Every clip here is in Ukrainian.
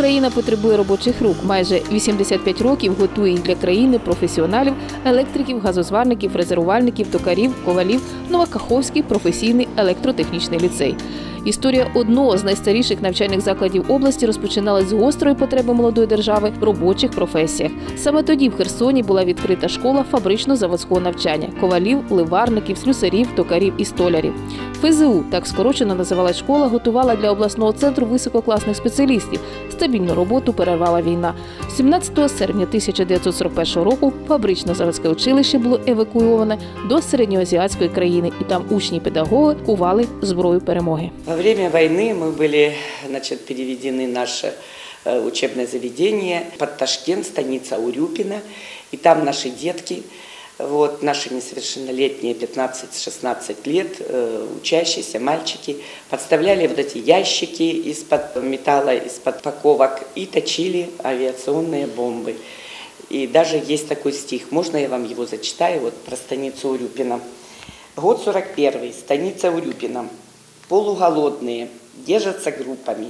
Україна потребує робочих рук. Майже 85 років готує для країни професіоналів, електриків, газозварників, фрезерувальників, токарів, ковалів, Новокаховський професійний електротехнічний ліцей. Історія одного з найстаріших навчальних закладів області розпочиналась з гострої потреби молодої держави в робочих професіях. Саме тоді в Херсоні була відкрита школа фабрично-заводського навчання ковалів, ливарників, слюсарів, токарів і столярів. ФЗУ, так скорочено називалась школа, готувала для обласного центру висококласних спеціалістів Стабільну роботу перервала війна. 17 серпня 1941 року фабрично-заводське училище було евакуйоване до середньоазіатської країни, і там учні і педагоги кували зброю перемоги. Во время войны мы были значит, переведены в наше э, учебное заведение под Ташкент, станица Урюпина. И там наши детки, Вот, наши несовершеннолетние 15-16 лет, э, учащиеся мальчики, подставляли вот эти ящики из-под металла, из-под паковок и точили авиационные бомбы. И даже есть такой стих, можно я вам его зачитаю, вот про станицу Урюпина. Год 41, станица Урюпина. Полуголодные, держатся группами,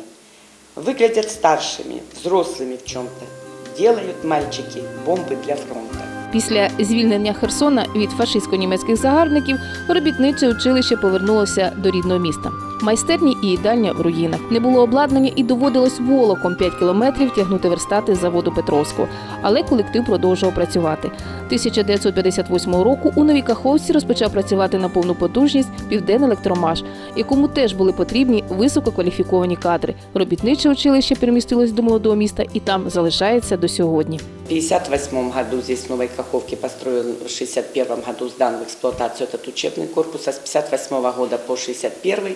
выглядят старшими, взрослыми в чем-то. Делают мальчики бомбы для фронта. Після звільнення Херсона від фашистсько-німецьких загарбників робітниче училище повернулося до рідного міста. Майстерні і їдальня в руїнах не було обладнання і доводилось волоком 5 кілометрів тягнути верстати з заводу Петровського. Але колектив продовжував працювати. 1958 року у Новій Каховці розпочав працювати на повну потужність Південний електромаш, якому теж були потрібні висококваліфіковані кадри. Робітниче училище перемістилось до молодого міста і там залишається до сьогодні. В 1958 году здесь в Новой Каховке построен, в 1961 году сдан в эксплуатацию этот учебный корпус, а с 1958 года по 1961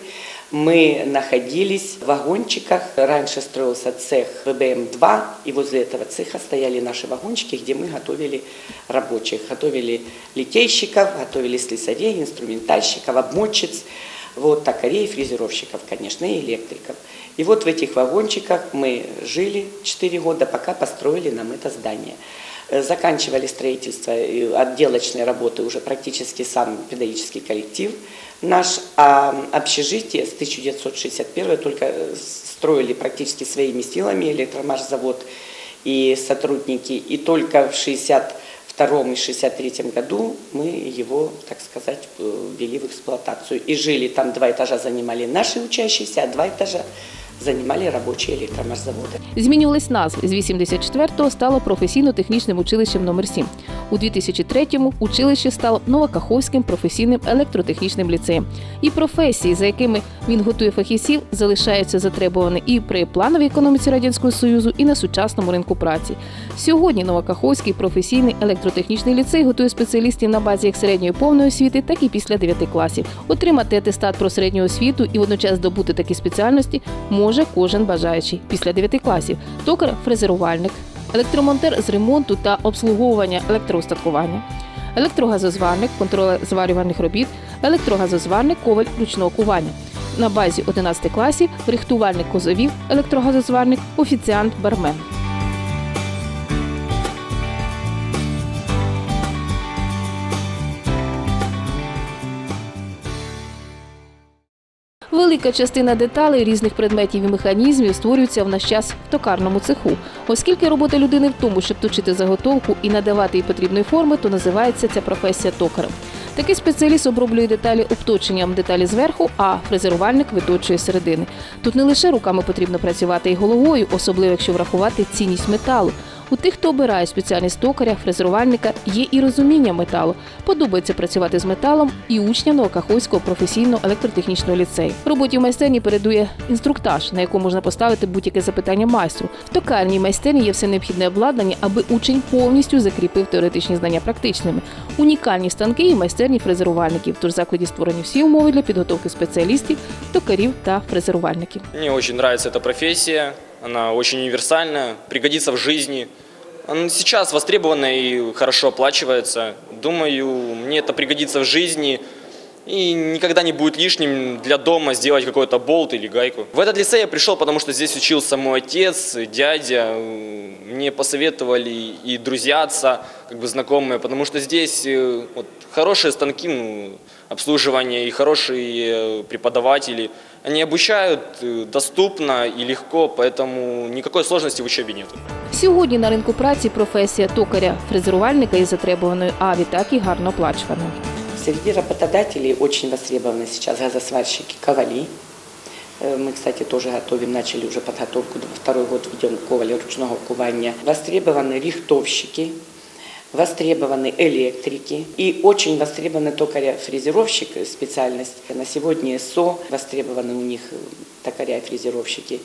мы находились в вагончиках. Раньше строился цех ВБМ-2, и возле этого цеха стояли наши вагончики, где мы готовили рабочих. Готовили литейщиков, готовили слесарей, инструментальщиков, обмотчиц, вот, токарей, фрезеровщиков, конечно, и электриков. И вот в этих вагончиках мы жили 4 года, пока построили нам это здание. Э, Заканчивали строительство и отделочные работы уже практически сам педагогический коллектив наш, а общежитие с 1961 только э, строили практически своими силами электромашзавод и сотрудники. И только в 62 и 63 году мы его, так сказать, э, ввели в эксплуатацию. И жили там, два этажа занимали наши учащиеся, а два этажа занимали рабочие электромашзаводы. Змінювались назви. З 84-го стало професійно-технічним училищем номер 7 У 2003-му училище стало Новокаховським професійним електротехнічним ліцеєм. І професії, за якими він готує фахівців, залишаються затребувані і при плановій економіці радянського союзу, і на сучасному ринку праці. Сьогодні Новокаховський професійний електротехнічний ліцей готує спеціалістів на базі як середньої повної освіти, так і після 9 класів. Отримати атестат про середню освіту і водночас здобути такі спеціальності може кожен бажаючий після 9 класів. Токар фрезерувальник, електромонтер з ремонту та обслуговування електроустаткування, електрогазозварник, контролер зварювальних робіт, електрогазозварник, коваль ручного кування. На базі 11 класів рихтувальник козовів, електрогазозварник, офіціант, бармен. Велика частина деталей різних предметів і механізмів створюється в наш час в токарному цеху. Оскільки робота людини в тому, щоб точити заготовку і надавати їй потрібної форми, то називається ця професія токарем. Такий спеціаліст оброблює деталі обточенням деталі зверху, а фрезерувальник виточує середини. Тут не лише руками потрібно працювати і головою, особливо якщо врахувати цінність металу. У тих, хто обирає спеціальність токаря, фрезерувальника, є і розуміння металу. Подобається працювати з металом і учням Новокаховського професійного електротехнічного ліцею. Роботі в майстерні передує інструктаж, на якому можна поставити будь-яке запитання майстру. В токарній майстерні є все необхідне обладнання, аби учень повністю закріпив теоретичні знання практичними. Унікальні станки і майстерні фрезерувальників. Тож закладі створені всі умови для підготовки спеціалістів, токарів та фрезерувальників. Мне очень нравится эта профессия, она очень универсальная, пригодится в жизни. Она сейчас востребована и хорошо оплачивается. Думаю, мне это пригодится в жизни и никогда не будет лишним для дома сделать какой-то болт или гайку. В этот лицей я пришел, потому что здесь учился мой отец, дядя. Мне посоветовали и друзья отца, как бы знакомые, потому что здесь э, вот, хорошие станки, ну, обслуживание и хорошие э, преподаватели. Они обучают э, доступно и легко, поэтому никакой сложности в учебе нет. Сьогодні на ринку праці професія токаря, фрезерувальника із затребуваною, а відтак і гарно оплачуваною. Среди работодателей очень востребованы сейчас газосварщики ковали. Э, Мы, кстати, тоже готовим, начали уже подготовку, второй год ведем ковали ручного кувания. Востребованы рихтовщики, востребованы электрики и очень востребованы токаря-фрезеровщик специальность. На сегодня СО востребованы у них э, токаря и фрезеровщики.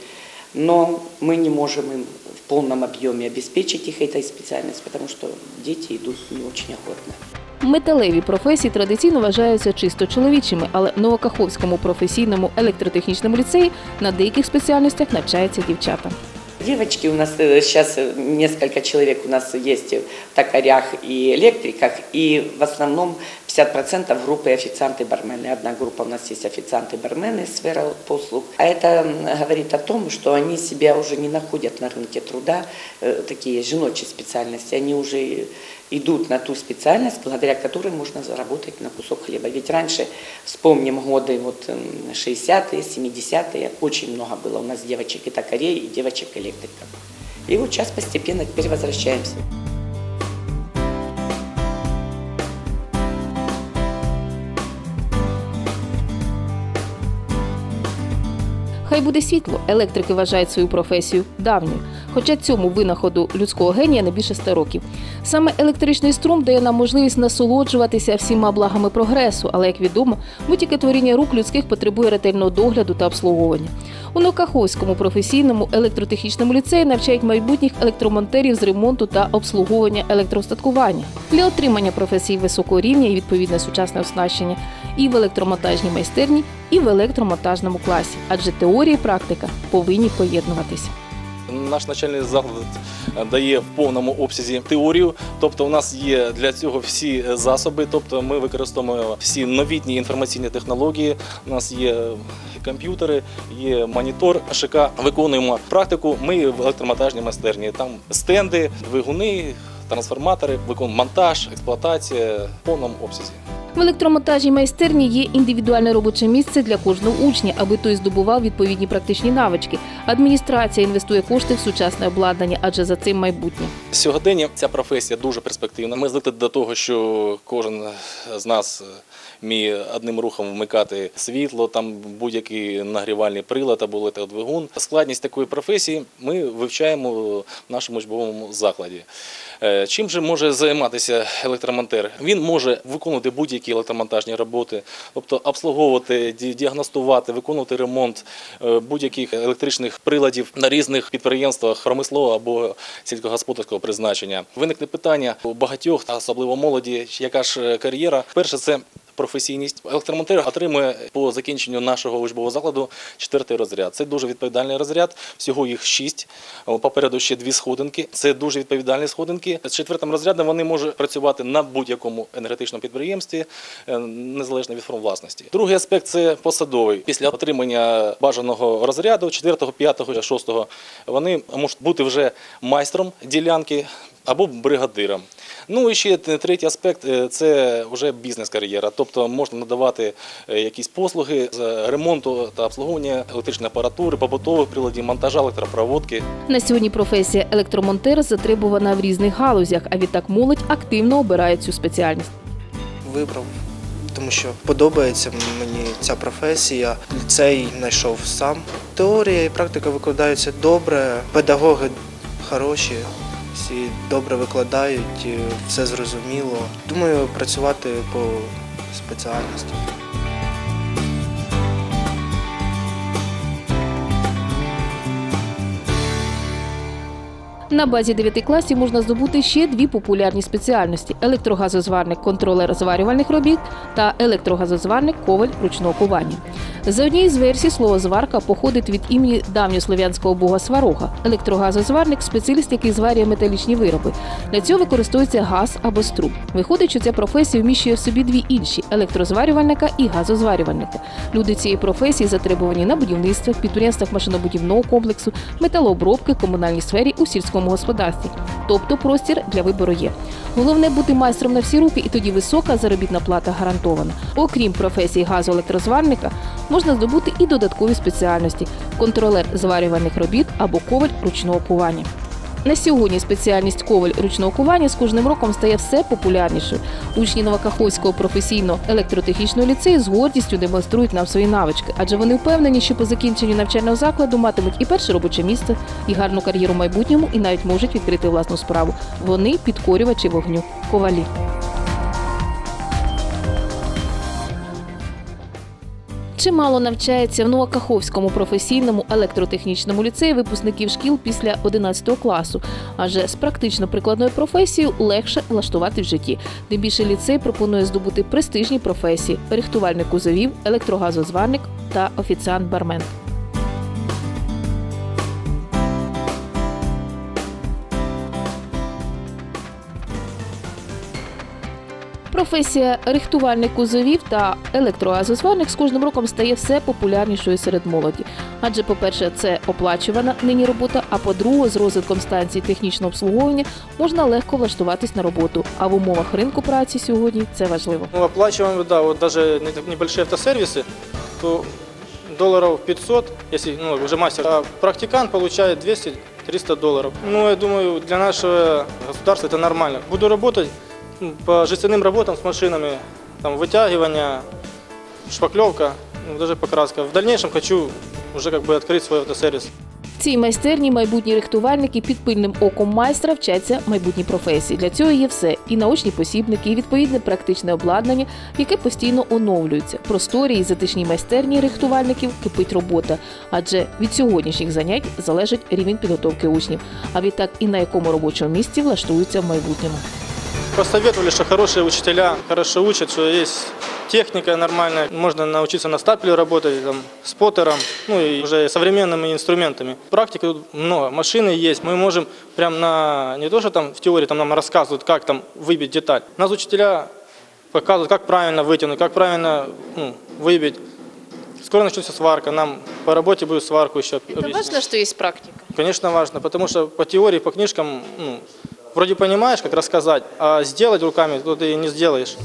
Но мы не можем им в полном объеме обеспечить их этой специальностью, потому что дети идут не очень охотно. Металеві професії традиційно вважаються чисто чоловічими, але в Новокаховському професійному електротехнічному ліцеї на деяких спеціальностях навчаються дівчата. Девочки у нас сейчас несколько человек у нас есть в токарях и электриках, и в основном 50% группы официанты-бармены. Одна группа у нас есть официанты-бармены, сфера послуг. А это говорит о том, что они себя уже не находят на рынке труда, э, такие женочие специальности. Они уже идут на ту специальность, благодаря которой можно заработать на кусок хлеба. Ведь раньше, вспомним годы вот м, 60-е, 70-е, очень много было у нас девочек и токарей, и девочек-электриков. И вот сейчас постепенно теперь возвращаемся. Хай буде світло, електрики вважають свою професію давньою. Хоча цьому винаходу людського генія не більше 100 років. Саме електричний струм дає нам можливість насолоджуватися всіма благами прогресу, але як відомо, будь-яке творіння рук людських потребує ретельного догляду та обслуговування. У Нокаховському професійному електротехнічному ліцеї навчають майбутніх електромонтерів з ремонту та обслуговування електроустаткування для отримання професії високого рівня і відповідне сучасне оснащення і в електромонтажній майстерні, і в електромонтажному класі, адже теорія і практика повинні поєднуватися. Наш навчальний заклад е, дає в повному обсязі теорію, тобто у нас є для цього всі засоби, тобто ми використовуємо всі новітні інформаційні технології. У нас є комп'ютери, є монітор ШК. Виконуємо практику. Ми в електромонтажній майстерні. Там стенди, двигуни, трансформатори, виконуємо монтаж, експлуатація в повному обсязі. В електромонтажній майстерні є індивідуальне робоче місце для кожного учня, аби той здобував відповідні практичні навички. Адміністрація інвестує кошти в сучасне обладнання, адже за цим майбутнє. Сьогодення ця професія дуже перспективна. Ми звикли до того, що кожен з нас вміє одним рухом вмикати світло, там будь-який нагрівальний прилад або летодвигун. Складність такої професії ми вивчаємо в нашому учбовому закладі. Е, Чим же може займатися електромонтер? Він може виконувати будь-які електромонтажні роботи, тобто обслуговувати, ді- діагностувати, виконувати ремонт е, будь-яких електричних приладів на різних підприємствах промислового або сільськогосподарського призначення. Виникне питання у багатьох, особливо молоді, яка ж е, кар'єра. Перше це професійність. Електромонтер отримує по закінченню нашого учбового закладу четвертий розряд. Це дуже відповідальний розряд. Всього їх шість. Попереду ще дві сходинки. Це дуже відповідальні сходинки. З четвертим розрядом вони можуть працювати на будь-якому енергетичному підприємстві, е, незалежно від форм власності. Другий аспект це посадовий. Після отримання бажаного розряду, четвертого, п'ятого, шостого, вони можуть бути вже майстром ділянки або бригадиром. Ну і ще третій аспект е, це вже бізнес-кар'єра, тобто можна надавати е, якісь послуги з ремонту та обслуговування електричної апаратури, побутових приладів, монтажа електропроводки. На сьогодні професія електромонтер затребувана в різних галузях, а відтак молодь активно обирає цю спеціальність. вибрав, тому що подобається мені ця професія. Ліцей знайшов сам. Теорія і практика викладаються добре, педагоги хороші, всі добре викладають, е, все зрозуміло. Думаю, працювати по спеціальності. На базі 9 класів можна здобути ще дві популярні спеціальності: електрогазозварник контролер зварювальних робіт та електрогазозварник коваль ручного кування. За однією з версій слово зварка походить від імені давньослов'янського бога Сварога. Електрогазозварник спеціаліст, який зварює металічні вироби. Для цього використовується газ або струм. Виходить, що ця професія вміщує в собі дві інші електрозварювальника і газозварювальника. Люди цієї професії затребувані на будівництвах, підприємствах машинобудівного комплексу, металообробки, комунальній сфері у сільському господарстві. Тобто простір для вибору є. Головне бути майстром на всі руки, і тоді висока заробітна плата гарантована. Окрім професії газоелектрозварника, можна здобути і додаткові спеціальності контролер зварювальних робіт або коваль ручного кування. На сьогодні спеціальність коваль ручного кування з кожним роком стає все популярнішою. Учні Новокаховського професійно-електротехнічного ліцею з гордістю демонструють нам свої навички, адже вони впевнені, що по закінченню навчального закладу матимуть і перше робоче місце, і гарну кар'єру в майбутньому, і навіть можуть відкрити власну справу. Вони підкорювачі вогню, ковалі. Чимало навчається в Новокаховському професійному електротехнічному ліцеї випускників шкіл після 11 класу, адже з практично-прикладною професією легше влаштувати в житті. Тим більше ліцей пропонує здобути престижні професії: рихтувальник кузовів, електрогазозварник та офіціант-бармен. Професія рихтувальник кузовів та електрогазозварник з кожним роком стає все популярнішою серед молоді. Адже, по-перше, це оплачувана нині робота, а по-друге, з розвитком станцій технічного обслуговування можна легко влаштуватись на роботу. А в умовах ринку праці сьогодні це важливо. Ну, оплачиваем, да, вот даже не- небольшие автосервисы, то долларов 500, если ну, уже мастер, а практикант получает 200-300 долларов. Ну, я думаю, для нашего государства это нормально. Буду ну, по жестяным работам с машинами, там, вытягивание, шпаклевка, ну, даже покраска. В дальнейшем хочу уже как бы открыть свой автосервис. В цій майстерні майбутні рихтувальники під пильним оком майстра вчаться майбутній професії. Для цього є все: і научні посібники, і відповідне практичне обладнання, яке постійно оновлюється. В Просторі і затишній майстерні рихтувальників кипить робота, адже від сьогоднішніх занять залежить рівень підготовки учнів, а відтак і на якому робочому місці влаштуються в майбутньому. Посоветовали, что хорошие учителя хорошо учат, что есть техника нормальная, можно научиться на стапеле работать, там, с поттером, ну и уже современными инструментами. Практики тут много, машины есть, мы можем прям на, не то, что там в теории там нам рассказывают, как там выбить деталь. Нас учителя показывают, как правильно вытянуть, как правильно ну, выбить. Скоро начнется сварка, нам по работе будет сварку еще объяснять. що є практика. Конечно, важно, потому что по теории, по книжкам, ну, вроде понимаешь, как рассказать, а сделать руками то ты не сделаешь.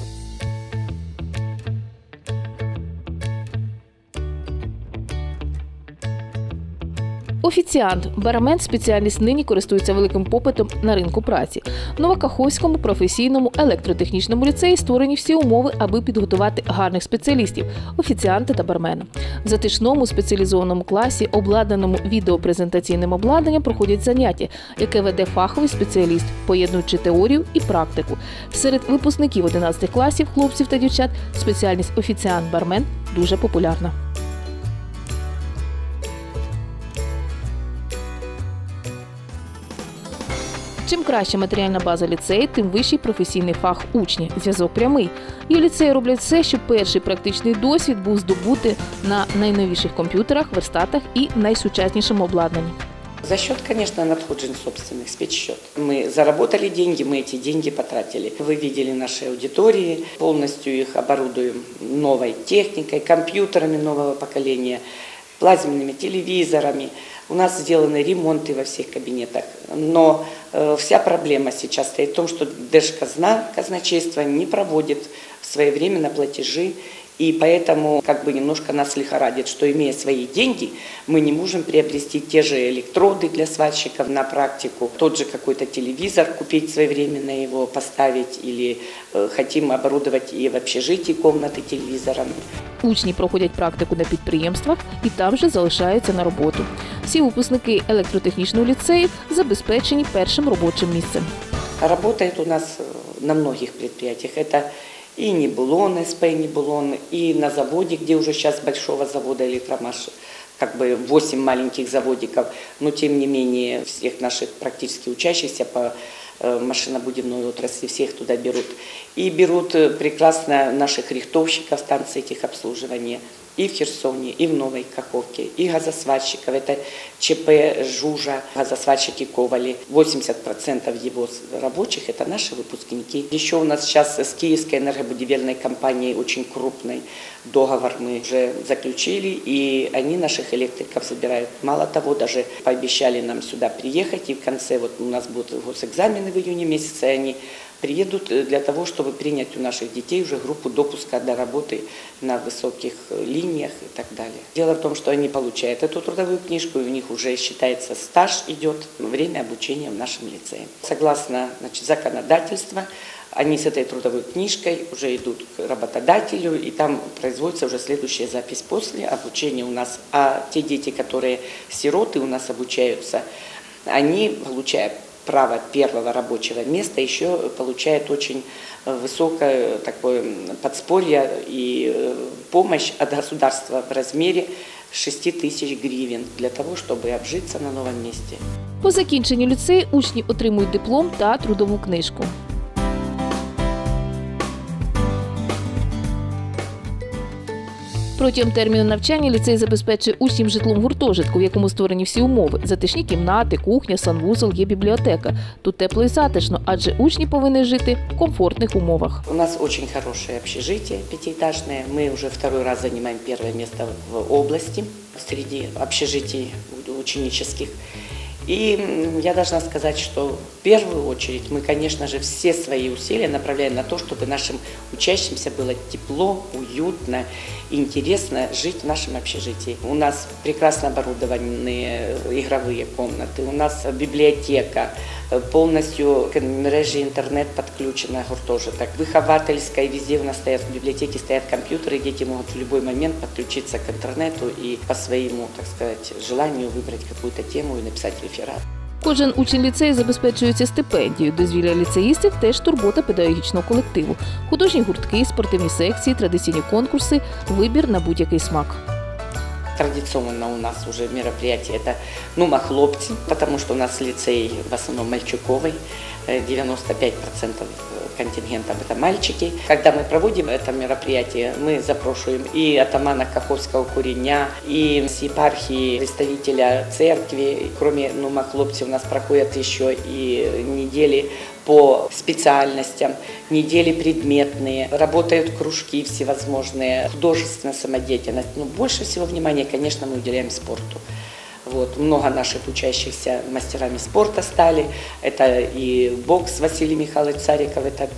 Офіціант, бармен, спеціальність нині користується великим попитом на ринку праці. В Новокаховському професійному електротехнічному ліцеї створені всі умови, аби підготувати гарних спеціалістів офіціанти та бармена. В затишному спеціалізованому класі, обладнаному відеопрезентаційним обладнанням, проходять заняття, яке веде фаховий спеціаліст, поєднуючи теорію і практику. Серед випускників 11 класів, хлопців та дівчат, спеціальність офіціант-бармен дуже популярна. Чим краща матеріальна база ліцею, тим вищий професійний фах учня. Зв'язок прямий. І в ліцеї роблять все, щоб перший практичний досвід був здобути на найновіших комп'ютерах, верстатах і найсучаснішому обладнанні. За счет, конечно, надходжен собственных, спецсчет. Мы заработали деньги, мы эти деньги потратили. Вы видели наши аудитории, полностью их оборудуем новой техникой, компьютерами нового поколения, плазменными телевизорами. У нас сделаны ремонты во всех кабинетах. Но э, вся проблема сейчас стоит в том, что Держказна, казначейство не проводит своевременно платежи и поэтому как бы немножко нас лихорадит, что имея свои деньги, мы не можем приобрести те же электроды для сварщиков на практику, тот же какой-то телевизор купить своевременно его поставить или э, хотим оборудовать и в общежитии комнаты телевизорами. Учні проходять практику на підприємствах і там же залишаються на роботу. Всі випускники електротехнічного ліцею забезпечені першим робочим місцем. Работает у нас э, на многих предприятиях. Это и Небулон, СП Небулон, и на заводе, где уже сейчас большого завода электромаш, как бы 8 маленьких заводиков, но тем не менее всех наших практически учащихся по э, машинобудивной отрасли, всех туда берут. И берут э, прекрасно наших рихтовщиков станций техобслуживания и в Херсоне, и в Новой Каховке, и газосварщиков. Это ЧП Жужа, газосварщики Ковали. 80% его рабочих – это наши выпускники. Еще у нас сейчас с Киевской энергобудивельной компанией, очень крупной, договор мы уже заключили, и они наших электриков забирают. Мало того, даже пообещали нам сюда приехать, и в конце, вот у нас будут госэкзамены в июне месяце, и они приедут э, для того, чтобы принять у наших детей уже группу допуска до работы на высоких э, линиях и так далее. Дело в том, что они получают эту трудовую книжку, и у них уже считается стаж идет, время обучения в нашем лицее. Согласно значит, законодательству, они с этой трудовой книжкой уже идут к работодателю, и там производится уже следующая запись после обучения у нас. А те дети, которые сироты у нас обучаются, они, получая право первого рабочего места, еще получают очень э, высокое такое м, подспорье и э, помощь от государства в размере 6 тысяч гривен для того, чтобы обжиться на новом месте. По закінченню ліцею учні отримують диплом та трудову книжку. Протягом терміну навчання ліцей забезпечує усім житлом гуртожитку, в якому створені всі умови: затишні кімнати, кухня, санвузол, є бібліотека. Тут тепло і затишно, адже учні повинні жити в комфортних умовах. У нас очень хороше общежитие п'ятиэтажне. Ми вже второй раз займаємо перше місце в області серед общежитій ученических. И я должна сказать, что в первую очередь мы, конечно же, все свои усилия направляем на то, чтобы нашим учащимся было тепло, уютно, интересно жить в нашем общежитии. У нас прекрасно оборудованные игровые комнаты, у нас библиотека, э, полностью к мережі интернет подключена гуртожиток. Виховательская, везде у нас стоят в библиотеке стоят компьютеры, дети могут в любой момент подключиться к интернету и по своему, так сказать, желанию выбрать какую-то тему и написать реферат. Кожен учень ліцею забезпечується стипендією. Дозвілля ліцеїстів теж турбота педагогічного колективу. Художні гуртки, спортивні секції, традиційні конкурси, вибір на будь-який смак. Традиционно у нас уже мероприятие это «Нума хлопцы», потому что у нас лицей в основном мальчуковый, э, 95% контингентов это мальчики. Когда мы проводим это мероприятие, мы запрошиваем и атамана Каховского куреня, и с епархии представителя церкви. Кроме «Нума хлопцы» у нас проходят еще и недели по специальностям, недели предметные, работают кружки всевозможные, художественная самодеятельность. Но больше всего внимания, конечно, мы уделяем спорту. Вот. Много наших учащихся мастерами спорта стали. Это и бокс Василий Михайлович Цариков, это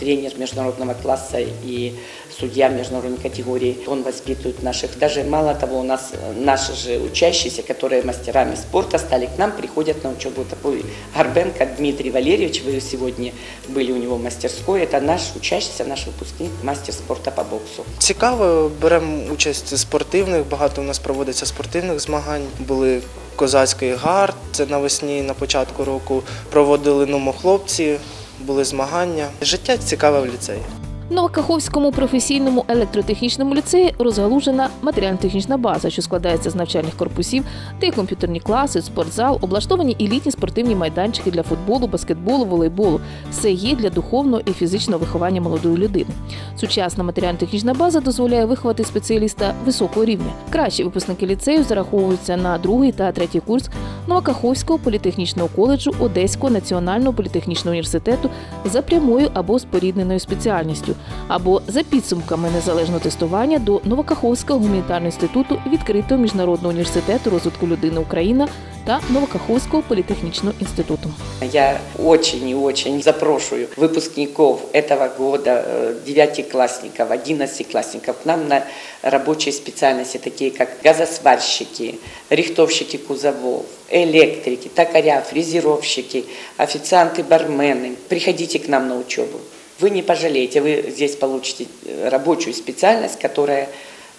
тренер международного класса и судья международной категории. Он воспитывает наших. Даже мало того, у нас э, наши же учащиеся, которые мастерами спорта стали, к нам приходят на учебу. Такой Горбенко Дмитрий Валерьевич, вы сегодня были у него в мастерской, это наш учащийся, наш выпускник, мастер спорта по боксу. Цікаво, беремо участь у спортивних, багато у нас проводиться спортивних змагань. Були козацький гард, це навесні на початку року. Проводили нумо хлопці, були змагання. Життя цікаве в ліцеї. Новокаховському професійному електротехнічному ліцеї розгалужена матеріально-технічна база, що складається з навчальних корпусів, де комп'ютерні класи, спортзал, облаштовані і літні спортивні майданчики для футболу, баскетболу, волейболу. Все є для духовного і фізичного виховання молодої людини. Сучасна матеріально-технічна база дозволяє виховати спеціаліста високого рівня. Кращі випускники ліцею зараховуються на другий та третій курс Новокаховського політехнічного коледжу Одеського національного політехнічного університету за прямою або спорідненою спеціальністю, або за підсумками незалежного тестування до Новокаховського гуманітарного інституту відкритого міжнародного університету розвитку людини Україна та Новокаховського політехнічного інституту. Я очень и очень запрошую выпускников этого года, э, девятиклассников, одиннадцатиклассников к нам на рабочие специальности, такие как газосварщики, рихтовщики кузовов, электрики, токаря, фрезеровщики, официанты, бармены. Приходите к нам на учебу. Вы не пожалеете, вы здесь получите э, рабочую специальность, которая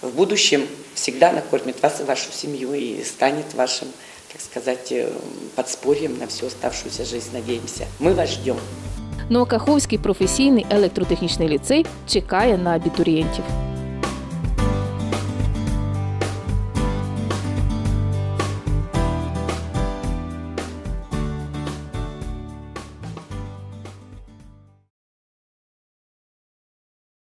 в будущем всегда накормит вас и вашу семью и станет вашим, так сказать, э, подспорьем на всю оставшуюся жизнь, надеемся. Мы вас ждем. Новокаховський професійний електротехнічний ліцей чекає на абітурієнтів.